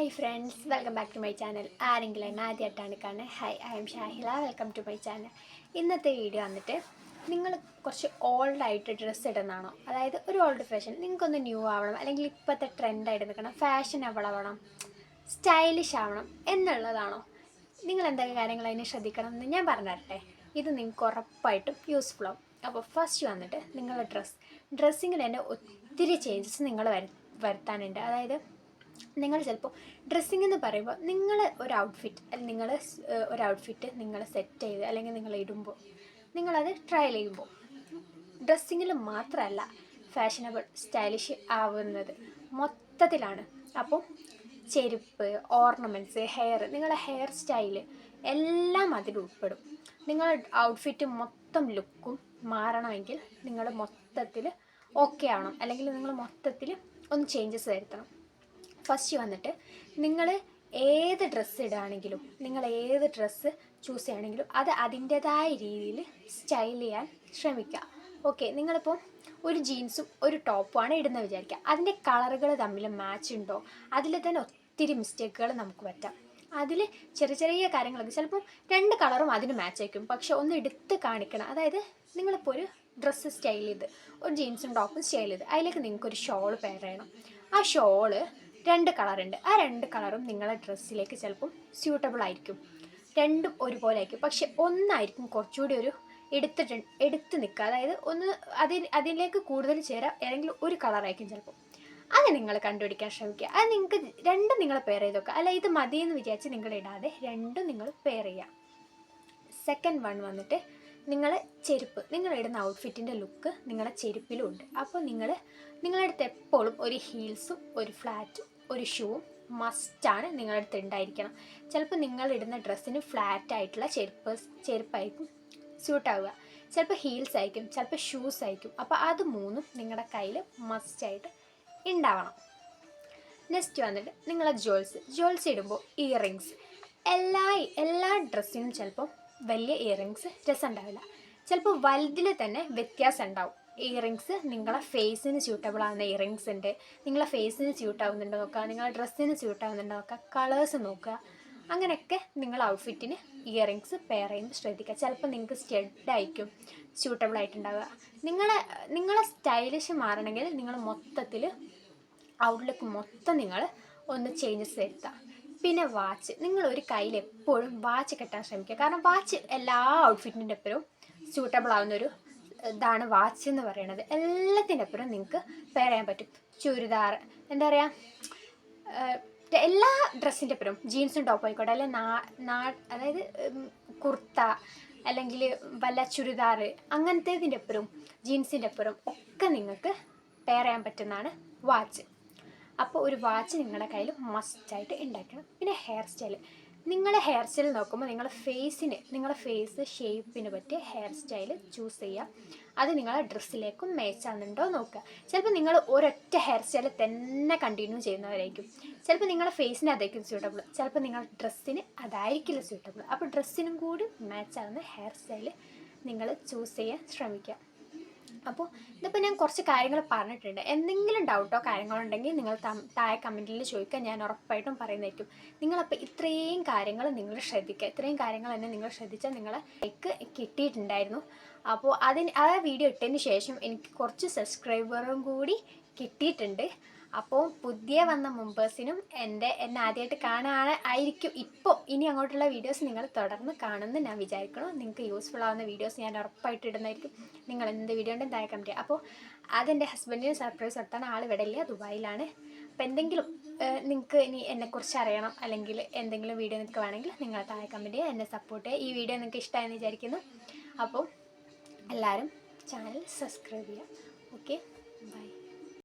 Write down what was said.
Hi friends welcome back to my channel ആരെങ്കിലും എന്നെ ആദ്യമായിട്ടാണ് കാണുന്നത് hi I'm Shahila welcome to my channel ഇന്നത്തെ വീഡിയോ വന്നിട്ട് നിങ്ങൾ കുറച്ച് ഓൾഡ് ആയിട്ട് ഡ്രസ്സ് ഇടുന്നതാണോ? അതായത് ഒരു ഓൾഡ് ഫാഷൻ നിങ്ങൾക്കൊന്ന് ന്യൂ ആവണം അല്ലെങ്കിൽ ഇപ്പോഴത്തെ ട്രെൻഡായിട്ട് നിൽക്കണം ഫാഷൻ ആവണം സ്റ്റൈലിഷ് ആവണം എന്നുള്ളതാണോ? നിങ്ങൾ എന്തൊക്കെ കാര്യങ്ങൾ അതിനെ ശ്രദ്ധിക്കണം എന്ന് ഞാൻ പറഞ്ഞു തരട്ടെ ഇത് നിങ്ങൾക്ക് ഉറപ്പായിട്ടും യൂസ്ഫുൾ ആവും. അപ്പോൾ ഫസ്റ്റ് വന്നിട്ട് നിങ്ങളുടെ ഡ്രസ്സ് ഡ്രസ്സിങ്ങിൽ തന്നെ ഒത്തിരി ചേഞ്ചസ് നിങ്ങൾ വരു വരുത്താനുണ്ട്. അതായത് നിങ്ങൾ ചിലപ്പോൾ ഡ്രസ്സിങ് എന്ന് പറയുമ്പോൾ നിങ്ങൾ ഒരു ഔട്ട്ഫിറ്റ് അല്ലെങ്കിൽ നിങ്ങൾ ഒരു ഔട്ട്ഫിറ്റ് നിങ്ങൾ സെറ്റ് ചെയ്ത് അല്ലെങ്കിൽ നിങ്ങൾ ഇടുമ്പോൾ നിങ്ങളത് ട്രയൽ ചെയ്യുമ്പോൾ ഡ്രസ്സിങ്ങിൽ മാത്രമല്ല ഫാഷനബിൾ സ്റ്റൈലിഷ് ആവുന്നത് മൊത്തത്തിലാണ്. അപ്പോൾ ചെരുപ്പ് ഓർണമെന്റ്സ് ഹെയർ നിങ്ങളുടെ ഹെയർ സ്റ്റൈൽ എല്ലാം അതിൽ ഉൾപ്പെടും. നിങ്ങളുടെ ഔട്ട്ഫിറ്റ് മൊത്തം ലുക്കും മാറണമെങ്കിൽ നിങ്ങൾ മൊത്തത്തിൽ ഓക്കെ ആവണം. അല്ലെങ്കിൽ നിങ്ങൾ മൊത്തത്തിൽ ഒന്ന് ചേഞ്ചസ് വരുത്തണം. ഫസ്റ്റ് വന്നിട്ട് നിങ്ങൾ ഏത് ഡ്രസ്സ് ഇടുകയാണെങ്കിലും നിങ്ങൾ ഏത് ഡ്രസ്സ് ചൂസ് ചെയ്യുകയാണെങ്കിലും അത് അതിന്റെതായ രീതിയിൽ സ്റ്റൈൽ ചെയ്യാൻ ശ്രമിക്കുക. ഓക്കെ നിങ്ങളിപ്പോൾ ഒരു ജീൻസും ഒരു ടോപ്പുമാണ് ഇടുന്നത് വിചാരിക്കുക. അതിന്റെ കളറുകൾ തമ്മിൽ മാച്ച് ഉണ്ടോ? അതിൽ തന്നെ ഒത്തിരി മിസ്റ്റേക്കുകൾ നമുക്ക് പറ്റാം. അതിൽ ചെറിയ ചെറിയ കാര്യങ്ങളൊക്കെ ചിലപ്പം രണ്ട് കളറും അതിന് മാച്ച് ആയിരിക്കും. പക്ഷെ ഒന്ന് എടുത്ത് കാണിക്കണം. അതായത് നിങ്ങളിപ്പോൾ ഒരു ഡ്രസ്സ് സ്റ്റൈൽ ചെയ്ത് ഒരു ജീൻസും ടോപ്പും സ്റ്റൈൽ ചെയ്ത് അതിലേക്ക് നിങ്ങൾക്കൊരു ഷോൾ പെയർ ചെയ്യണം. ആ ഷോൾ രണ്ട് കളറുണ്ട്. ആ രണ്ട് കളറും നിങ്ങളുടെ ഡ്രസ്സിലേക്ക് ചിലപ്പം സ്യൂട്ടബിൾ ആയിരിക്കും. രണ്ടും ഒരുപോലെ ആയിരിക്കും. പക്ഷെ ഒന്നായിരിക്കും കുറച്ചുകൂടി ഒരു എടുത്തിട്ട് എടുത്ത് നിൽക്കുക. അതായത് ഒന്ന് അതിൽ അതിലേക്ക് കൂടുതൽ ചേരാം. ഏതെങ്കിലും ഒരു കളറായിരിക്കും ചിലപ്പോൾ. അത് നിങ്ങൾ കണ്ടുപിടിക്കാൻ ശ്രമിക്കുക. അത് നിങ്ങൾക്ക് രണ്ടും നിങ്ങൾ പെയർ ചെയ്ത് നോക്കുക അല്ല ഇത് മതിയെന്ന് വിചാരിച്ച് നിങ്ങൾ ഇടാതെ രണ്ടും നിങ്ങൾ പെയർ ചെയ്യുക. സെക്കൻഡ് വൺ വന്നിട്ട് നിങ്ങൾ ചെരുപ്പ് നിങ്ങൾ ഇടുന്ന ഔട്ട്ഫിറ്റിന്റെ ലുക്ക് നിങ്ങളുടെ ചെരുപ്പിലും ഉണ്ട് അപ്പോൾ നിങ്ങൾ നിങ്ങളുടെ അടുത്ത് എപ്പോഴും ഒരു ഹീൽസും ഒരു ഫ്ലാറ്റും ഒരു ഷൂവും മസ്റ്റാണ് നിങ്ങളുടെ അടുത്ത് ഉണ്ടായിരിക്കണം. ചിലപ്പോൾ നിങ്ങളിടുന്ന ഡ്രസ്സിന് ഫ്ലാറ്റ് ആയിട്ടുള്ള ചെരുപ്പ് ചെരുപ്പായിരിക്കും സ്യൂട്ടാവുക ചിലപ്പോൾ ഹീൽസ് ആയിരിക്കും ചിലപ്പോൾ ഷൂസ് ആയിരിക്കും. അപ്പോൾ അത് മൂന്നും നിങ്ങളുടെ കയ്യിൽ മസ്റ്റായിട്ട് ഉണ്ടാവണം. നെക്സ്റ്റ് വന്നിട്ട് നിങ്ങളെ ജ്വൽസ് ജ്വൽസ് ഇടുമ്പോൾ ഇയറിങ്സ് എല്ലാ എല്ലാ ഡ്രസ്സിനും ചിലപ്പോൾ വലിയ ഇയറിങ്സ് രസമുണ്ടാവില്ല. ചിലപ്പോൾ വലുതിൽ തന്നെ വ്യത്യാസം ഉണ്ടാവും ഇയറിങ്സ് നിങ്ങളെ ഫേസിന് സ്യൂട്ടബിൾ ആവുന്ന ഇയറിങ്സ് ഉണ്ട്. നിങ്ങളെ ഫേസിന് സ്യൂട്ട് ആവുന്നുണ്ടോ നോക്കുക. നിങ്ങളെ ഡ്രസ്സിന് സ്യൂട്ട് ആവുന്നുണ്ടോ നോക്കുക. കളേഴ്സ് നോക്കുക. അങ്ങനെയൊക്കെ നിങ്ങൾ ഔട്ട്ഫിറ്റിന് ഇയറിങ്സ് പെയർ ചെയ്യുമ്പോൾ ശ്രദ്ധിക്കുക. ചിലപ്പോൾ നിങ്ങൾക്ക് സ്റ്റെഡ് ആയിരിക്കും സ്യൂട്ടബിൾ ആയിട്ടുണ്ടാവുക. നിങ്ങളെ നിങ്ങളെ സ്റ്റൈലിഷ് മാറണമെങ്കിൽ നിങ്ങൾ മൊത്തത്തിൽ ഔട്ട്ലുക്ക് മൊത്തം നിങ്ങൾ ഒന്ന് ചേഞ്ചസ് വരുത്തുക. പിന്നെ വാച്ച് നിങ്ങൾ ഒരു കയ്യിൽ എപ്പോഴും വാച്ച് കെട്ടാൻ ശ്രമിക്കുക. കാരണം വാച്ച് എല്ലാ ഔട്ട്ഫിറ്റിന്റെ എപ്പോഴും സ്യൂട്ടബിൾ ആവുന്ന ഒരു ഇതാണ് വാച്ച് എന്ന് പറയുന്നത്. എല്ലാത്തിന്റെ അപ്പുറം നിങ്ങൾക്ക് പെയർ ചെയ്യാൻ പറ്റും. ചുരിദാർ എന്താ പറയുക എല്ലാ ഡ്രസ്സിന്റെ അപ്പുറം ജീൻസും ടോപ്പ് ആയിക്കോട്ടെ അല്ലെങ്കിൽ നാ അതായത് കുർത്ത അല്ലെങ്കിൽ വല്ല ചുരിദാർ അങ്ങനത്തേതിന്റെ അപ്പുറം ജീൻസിന്റെ അപ്പുറം ഒക്കെ നിങ്ങൾക്ക് പെയർ ചെയ്യാൻ പറ്റുന്നതാണ് വാച്ച് അപ്പോൾ ഒരു വാച്ച് നിങ്ങളുടെ കയ്യിൽ മസ്റ്റായിട്ട് ഉണ്ടാക്കണം പിന്നെ ഹെയർ സ്റ്റൈൽ നിങ്ങളുടെ ഹെയർ സ്റ്റൈൽ നോക്കുമ്പോൾ നിങ്ങളുടെ ഫേസിന് നിങ്ങളുടെ ഫേസ് ഷേപ്പിന് പറ്റിയ ഹെയർ സ്റ്റൈൽ ചൂസ് ചെയ്യുക അത് നിങ്ങളുടെ ഡ്രസ്സിലേക്കും മാച്ചാകുന്നുണ്ടോ നോക്കുക ചിലപ്പോൾ നിങ്ങൾ ഒരൊറ്റ ഹെയർ സ്റ്റൈൽ തന്നെ കണ്ടിന്യൂ ചെയ്യുന്നവരായിരിക്കും. ചിലപ്പോൾ നിങ്ങളുടെ ഫേസിന് അതായിരിക്കും സ്യൂട്ടബിൾ ചിലപ്പോൾ നിങ്ങളുടെ ഡ്രസ്സിന് അതായിരിക്കില്ല സ്യൂട്ടബിൾ അപ്പോൾ ഡ്രസ്സിനും കൂടി മാച്ചാകുന്ന ഹെയർ സ്റ്റൈൽ നിങ്ങൾ ചൂസ് ചെയ്യാൻ ശ്രമിക്കുക അപ്പോൾ ഇതിപ്പോൾ ഞാൻ കുറച്ച് കാര്യങ്ങൾ പറഞ്ഞിട്ടുണ്ട്. എന്തെങ്കിലും ഡൗട്ടോ കാര്യങ്ങളോ ഉണ്ടെങ്കിൽ നിങ്ങൾ താഴെ കമന്റിൽ ചോദിക്കാൻ ഞാൻ ഉറപ്പായിട്ടും പറയുന്നതായിരിക്കും. നിങ്ങളപ്പോൾ ഇത്രയും കാര്യങ്ങൾ നിങ്ങൾ ശ്രദ്ധിക്കുക ഇത്രയും കാര്യങ്ങൾ തന്നെ നിങ്ങൾ ശ്രദ്ധിച്ചാൽ നിങ്ങളെ ലൈക്ക് കിട്ടിയിട്ടുണ്ടായിരുന്നു. അപ്പോൾ അതിന് ആ വീഡിയോ ഇട്ടതിന് ശേഷം എനിക്ക് കുറച്ച് സബ്സ്ക്രൈബറും കൂടി കിട്ടിയിട്ടുണ്ട്. അപ്പോൾ പുതിയ വന്ന മെമ്പേഴ്സിനും എന്റെ എന്നെ ആദ്യമായിട്ട് കാണാൻ ആയിരിക്കും ഇപ്പോൾ. ഇനി അങ്ങോട്ടുള്ള വീഡിയോസ് നിങ്ങൾ തുടർന്ന് കാണുമെന്ന് ഞാൻ വിചാരിക്കണം നിങ്ങൾക്ക് യൂസ്ഫുൾ ആവുന്ന വീഡിയോസ് ഞാൻ ഉറപ്പായിട്ട് ഇടുന്നതായിരിക്കും. നിങ്ങൾ എന്ത് വീഡിയോ ഉണ്ടെങ്കിൽ താഴെ കമന്റ് അപ്പോൾ അതെന്റെ ഹസ്ബൻഡിന് സർപ്രൈസ് നടത്താൻ ആൾ ഇവിടെ ഇല്ല ദുബായിലാണ്. അപ്പോൾ എന്തെങ്കിലും നിങ്ങൾക്ക് ഇനി എന്നെക്കുറിച്ച് അറിയണം അല്ലെങ്കിൽ എന്തെങ്കിലും വീഡിയോ നിങ്ങൾക്ക് വേണമെങ്കിൽ നിങ്ങൾ താഴെ കമന്റ് എന്നെ സപ്പോർട്ട് ചെയ്യുക. ഈ വീഡിയോ നിങ്ങൾക്ക് ഇഷ്ടമായെന്ന് വിചാരിക്കുന്നു. അപ്പോൾ എല്ലാവരും ചാനൽ സബ്സ്ക്രൈബ് ചെയ്യുക. Okay bye